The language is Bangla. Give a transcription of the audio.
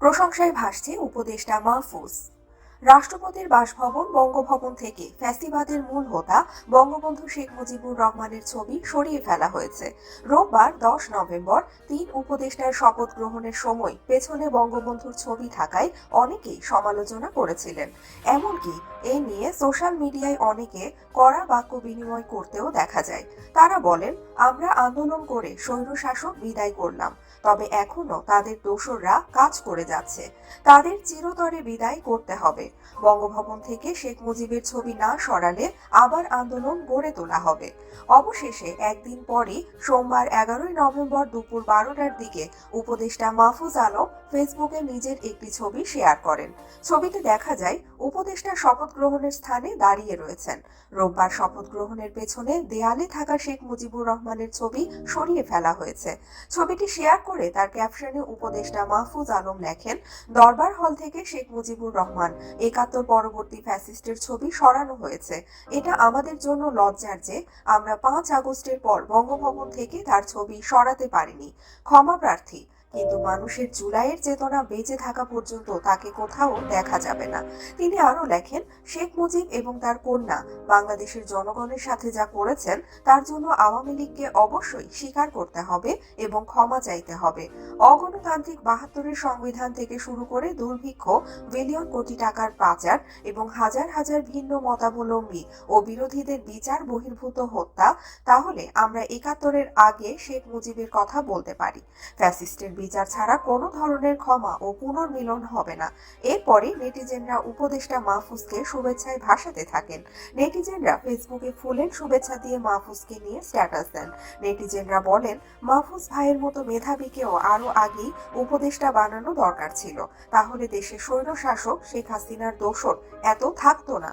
প্রশংসায় ভাসছে উপদেষ্টা মাহফুজ। রাষ্ট্রপতির বাসভবন, বঙ্গভবন থেকে ফ্যাসিবাদের মূল হোতা, বঙ্গবন্ধু শেখ মুজিবুর রহমানের ছবি সরিয়ে ফেলা হয়েছে। রোববার দশ নভেম্বর, তিন উপদেষ্টার শপথ গ্রহণের সময় পেছনে বঙ্গবন্ধুর ছবি থাকায় অনেকেই সমালোচনা করেছিলেন। এমনকি এ নিয়ে সোশ্যাল মিডিয়ায় অনেকে কড়া বাক্য বিনিময় করতেও দেখা যায়। তারা বলেন, আমরা আন্দোলন করে স্বৈরশাসক বিদায় করলাম, তবে এখনও তাদের দোসররা কাজ করে যাচ্ছে। তাদের চিরতরে বিদায় করতে হবে। বঙ্গভবন থেকে শেখ মুজিবের ছবি না সরালে আবার আন্দোলন গড়ে তোলা হবে। অবশেষে একদিন পরই সোমবার এগারোই নভেম্বর দুপুর বারোটার দিকে উপদেষ্টা মাহফুজ আলম ফেসবুকে নিজের একটি ছবি শেয়ার করেন। ছবিতে দেখা যায়, উপদেষ্টা শপথ গ্রহণের স্থানে দাঁড়িয়ে রয়েছেন। রোববার শপথ গ্রহণের পেছনে দেয়ালে থাকা শেখ মুজিবুর রহমানের ছবি সরিয়ে ফেলা হয়েছে। ছবিটি শেয়ার করে তার ক্যাপশনে উপদেষ্টা মাহফুজ আলম লেখেন, দরবার হল থেকে শেখ মুজিবুর রহমান, একাত্তর পরবর্তী ফ্যাসিস্টের ছবি সরানো হয়েছে। এটা আমাদের জন্য লজ্জার যে, আমরা পাঁচ আগস্টের পর বঙ্গভবন থেকে তার ছবি সরাতে পারিনি। ক্ষমা প্রার্থী কিন্তু মানুষের জুলাইয়ের চেতনা বেঁচে থাকা পর্যন্ত তাকে কোথাও দেখা যাবে না। তিনি আরও লেখেন, শেখ মুজিব এবং তার কন্যা বাংলাদেশের জনগণের সাথে যা করেছেন, তার জন্য আওয়ামী লীগকে অবশ্যই স্বীকার করতে হবে এবং ক্ষমা চাইতে হবে। অগণতান্ত্রিক বাহাত্তরের সংবিধান থেকে শুরু করে দুর্ভিক্ষ, বিলিয়ন কোটি টাকার পাচার এবং হাজার হাজার ভিন্ন মতাবলম্বী ও বিরোধীদের বিচার বহির্ভূত হত্যা, তাহলে আমরা একাত্তরের আগে শেখ মুজিবের কথা বলতে পারি। ফ্যাসিস্টের বিচার ছাড়া কোনো ধরনের ক্ষমা ও পুনর্মিলন হবে না। এরপরে নেটিজেনরা উপদেষ্টা মাহফুজকে শুভেচ্ছায় ভাসাতে থাকেন। নেটিজেনরা ফেসবুকে ফুলের শুভেচ্ছা দিয়ে মাহফুজকে নিয়ে স্ট্যাটাস দেন। নেটিজেনরা বলেন, মাহফুজ ভাইয়ের মতো মেধাবীকেও আরও আগেই উপদেষ্টা বানানো দরকার ছিল। তাহলে দেশের স্বৈর শাসক শেখ হাসিনার দোষর এত থাকতো না।